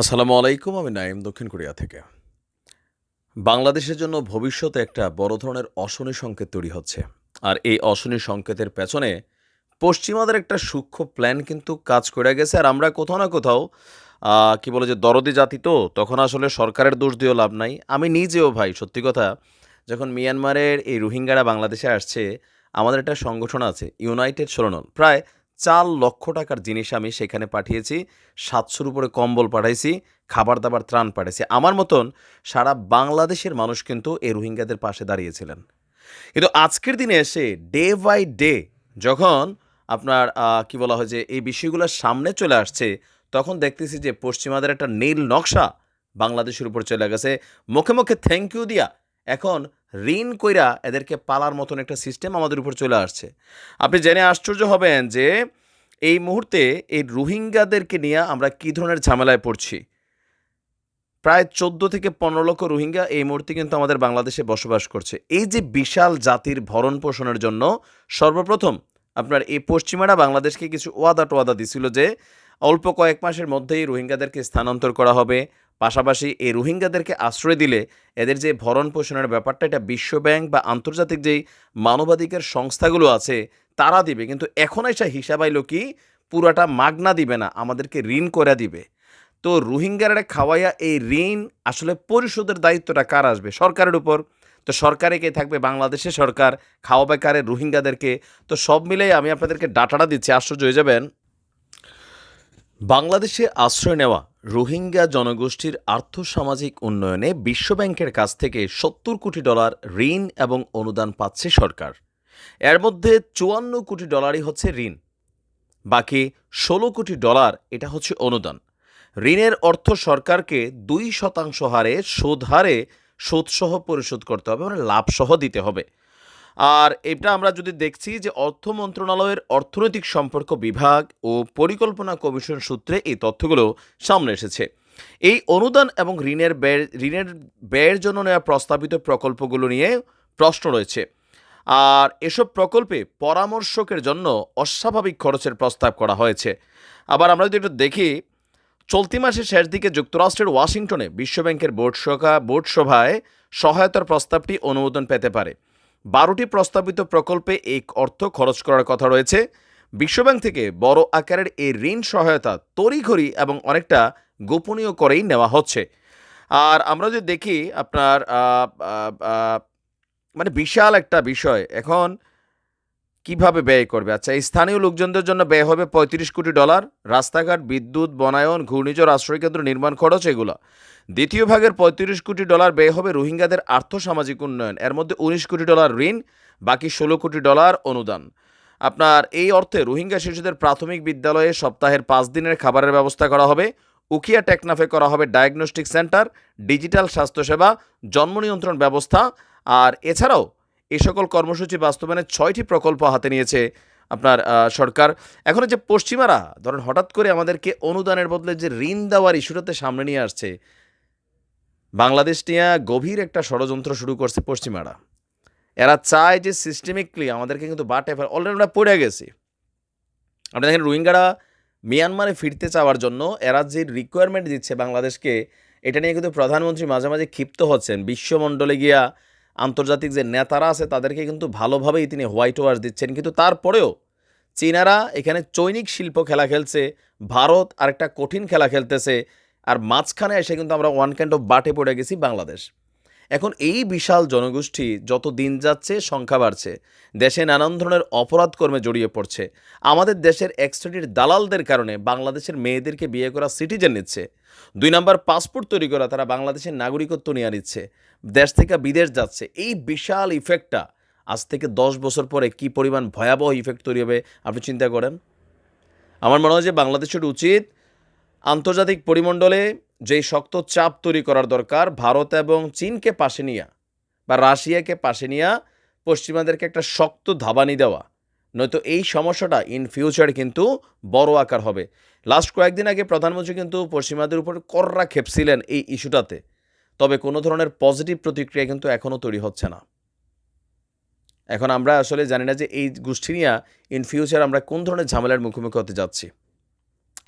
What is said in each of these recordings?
আসসালামু আলাইকুম, আমি নাইম দক্ষিণ কোরিয়া থেকে। বাংলাদেশের জন্য ভবিষ্যতে একটা বড় ধরনের অশনি সংকেত তৈরি হচ্ছে। আর এই অশনি সংকেতের পেছনে পশ্চিমাদের একটা সূক্ষ্ম প্ল্যান কিন্তু কাজ করে গেছে। আর আমরা কোথাও না কোথাও কি বলে যে দরদি জাতি তো, তখন আসলে সরকারের দোষ দিয়েও লাভ নাই। আমি নিজেও ভাই, সত্যি কথা, যখন মিয়ানমারের এই রোহিঙ্গারা বাংলাদেশে আসছে, আমাদের একটা সংগঠন আছে ইউনাইটেড সোলনল প্রায় চার লক্ষ টাকার জিনিস আমি সেখানে পাঠিয়েছি, সাতশোর উপরে কম্বল পাঠাইছি, খাবার দাবার ত্রাণ পাঠাইছি। আমার মতন সারা বাংলাদেশের মানুষ কিন্তু এই রোহিঙ্গাদের পাশে দাঁড়িয়েছিলেন। কিন্তু আজকের দিনে এসে ডে বাই ডে যখন আপনার কি বলা হয় যে এই বিষয়গুলো সামনে চলে আসছে, তখন দেখতেছি যে পশ্চিমাদের একটা নীল নকশা বাংলাদেশের উপর চলে গেছে। মুখে মুখে থ্যাংক ইউ দিয়া এখন ঋণ কইরা এদেরকে পালার মতন একটা সিস্টেম আমাদের উপর চলে আসছে। আপনি জেনে আশ্চর্য হবেন যে এই মুহূর্তে এই রোহিঙ্গাদেরকে নিয়ে আমরা কী ধরনের ঝামেলায় পড়ছি। প্রায় চোদ্দ থেকে পনেরো লক্ষ রোহিঙ্গা এই মুহূর্তে কিন্তু আমাদের বাংলাদেশে বসবাস করছে। এই যে বিশাল জাতির ভরণ পোষণের জন্য সর্বপ্রথম আপনার এই পশ্চিমারা বাংলাদেশকে কিছু ওয়াদা টোয়াদা দিছিল যে অল্প কয়েক মাসের মধ্যেই রোহিঙ্গাদেরকে স্থানান্তর করা হবে। পাশাপাশি এই রোহিঙ্গাদেরকে আশ্রয় দিলে এদের যে ভরণ পোষণের ব্যাপারটা, এটা বিশ্বব্যাংক বা আন্তর্জাতিক যেই মানবাধিকার সংস্থাগুলো আছে, তারা দিবে। কিন্তু এখন এসে হিসাব আইলো কি, পুরাটা মাগনা দিবে না, আমাদেরকে ঋণ করে দিবে। তো রোহিঙ্গারা খাওয়াইয়া এই ঋণ আসলে পরিশোধের দায়িত্বটা কার আসবে? সরকারের উপর। তো সরকারে কে থাকবে? বাংলাদেশের সরকার খাওয়াবে কারে রোহিঙ্গাদেরকে। তো সব মিলেই আমি আপনাদেরকে ডাটাটা দিচ্ছি, আশ্চর্য হয়ে যাবেন। বাংলাদেশে আশ্রয় নেওয়া রোহিঙ্গা জনগোষ্ঠীর আর্থসামাজিক উন্নয়নে বিশ্বব্যাংকের কাছ থেকে সত্তর কোটি ডলার ঋণ এবং অনুদান পাচ্ছে সরকার। এর মধ্যে চুয়ান্ন কোটি ডলারই হচ্ছে ঋণ। বাকি ষোলো কোটি ডলার এটা হচ্ছে অনুদান। ঋণের অর্থ সরকারকে দুই শতাংশ হারে সুদ হারে সুদসহ পরিশোধ করতে হবে মানে লাভসহ দিতে হবে। আর এটা আমরা যদি দেখছি যে অর্থ মন্ত্রণালয়ের অর্থনৈতিক সম্পর্ক বিভাগ ও পরিকল্পনা কমিশন সূত্রে এই তথ্যগুলো সামনে এসেছে। এই অনুদান এবং ঋণের ব্যয়, ঋণের ব্যয়ের জন্য নেওয়া প্রস্তাবিত প্রকল্পগুলো নিয়ে প্রশ্ন রয়েছে। আর এসব প্রকল্পে পরামর্শকের জন্য অস্বাভাবিক খরচের প্রস্তাব করা হয়েছে। আবার আমরা যদি একটু দেখি, চলতি মাসের শেষ দিকে যুক্তরাষ্ট্রের ওয়াশিংটনে বিশ্বব্যাংকের বোর্ড সভা বোর্ড সভায় সহায়তার প্রস্তাবটি অনুমোদন পেতে পারে। বারোটি প্রস্তাবিত প্রকল্পে এই অর্থ খরচ করার কথা রয়েছে। বিশ্বব্যাংক থেকে বড় আকারের এই ঋণ সহায়তা তড়িঘড়ি এবং অনেকটা গোপনীয় করেই নেওয়া হচ্ছে। আর আমরা যদি দেখি আপনার মানে বিশাল একটা বিষয়। এখন কীভাবে ব্যয় করবে? আচ্ছা এই স্থানীয় লোকজনদের জন্য ব্যয় হবে পঁয়ত্রিশ কোটি ডলার। রাস্তাঘাট, বিদ্যুৎ, বনায়ন, ঘূর্ণিঝড়, আশ্রয়কেন্দ্র, নির্মাণ খরচ, এগুলো। দ্বিতীয় ভাগের পঁয়ত্রিশ কোটি ডলার ব্যয় হবে রোহিঙ্গাদের আর্থসামাজিক উন্নয়ন। এর মধ্যে উনিশ কোটি ডলার ঋণ, বাকি ষোলো কোটি ডলার অনুদান। আপনার এই অর্থে রোহিঙ্গা শিশুদের প্রাথমিক বিদ্যালয়ে সপ্তাহের পাঁচ দিনের খাবারের ব্যবস্থা করা হবে। উকিয়া টেকনাফে করা হবে ডায়াগনস্টিক সেন্টার, ডিজিটাল স্বাস্থ্যসেবা, জন্ম নিয়ন্ত্রণ ব্যবস্থা, আর এছাড়াও এই সকল কর্মসূচি বাস্তবায়নের ছয়টি প্রকল্প হাতে নিয়েছে আপনার সরকার। এখন যে পশ্চিমারা, ধরেন হঠাৎ করে আমাদেরকে অনুদানের বদলে যে ঋণ দেওয়ার ইস্যুটাতে সামনে নিয়ে আসছে, বাংলাদেশ নিয়ে গভীর একটা ষড়যন্ত্র শুরু করছে পশ্চিমারা। এরা চায় যে সিস্টেমিকলি আমাদেরকে কিন্তু বাটে অলরেডি আমরা পড়ে গেছি। আপনি দেখেন রোহিঙ্গারা মিয়ানমারে ফিরতে চাওয়ার জন্য এরা যে রিকোয়ারমেন্ট দিচ্ছে বাংলাদেশকে, এটা নিয়ে কিন্তু প্রধানমন্ত্রী মাঝে মাঝে ক্ষিপ্ত হচ্ছেন। বিশ্বমণ্ডলে গিয়া আন্তর্জাতিক যে নেতারা আছে, তাদেরকে কিন্তু ভালোভাবেই তিনি হোয়াইট ওয়াশ দিচ্ছেন। কিন্তু তারপরেও চীনারা এখানে চৈনিক শিল্প খেলা খেলছে, ভারত আরেকটা কঠিন খেলা খেলতেছে, আর মাঝখানে এসে কিন্তু আমরা ওয়ান কাইন্ড অফ বাটে পড়ে গেছি বাংলাদেশ। এখন এই বিশাল জনগোষ্ঠী যত দিন যাচ্ছে, সংখ্যা বাড়ছে। দেশে নানান ধরনের অপরাধ কর্মে জড়িয়ে পড়ছে। আমাদের দেশের এক্সট্রাডির দালালদের কারণে বাংলাদেশের মেয়েদেরকে বিয়ে করা সিটিজেন নিচ্ছে। দুই নাম্বার পাসপোর্ট তৈরি করা তারা বাংলাদেশের নাগরিকত্ব নিয়ে নিচ্ছে। দেশ থেকে বিদেশ যাচ্ছে। এই বিশাল ইফেক্টটা আজ থেকে দশ বছর পরে কি পরিমাণ ভয়াবহ ইফেক্ট তৈরি হবে, আপনি চিন্তা করেন? আমার মনে হয় যে বাংলাদেশের উচিত আন্তর্জাতিক পরিমণ্ডলে যেই শক্ত চাপ তৈরি করার দরকার, ভারত এবং চীনকে পাশে নিয়ে বা রাশিয়াকে পাশে নিয়ে পশ্চিমাদেরকে একটা শক্ত ধাবানি দেওয়া। নয়তো এই সমস্যাটা ইন ফিউচার কিন্তু বড় আকার হবে। লাস্ট কয়েকদিন আগে প্রধানমন্ত্রী কিন্তু পশ্চিমাদের উপর কররা খেপছিলেন এই ইস্যুটাতে। তবে কোনো ধরনের পজিটিভ প্রতিক্রিয়া কিন্তু এখনও তৈরি হচ্ছে না। এখন আমরা আসলে জানি না যে এই গোষ্ঠী নিয়ে ইন ফিউচার আমরা কোন ধরনের ঝামেলার মুখোমুখি হতে যাচ্ছি।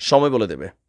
সময় বলে দেবে।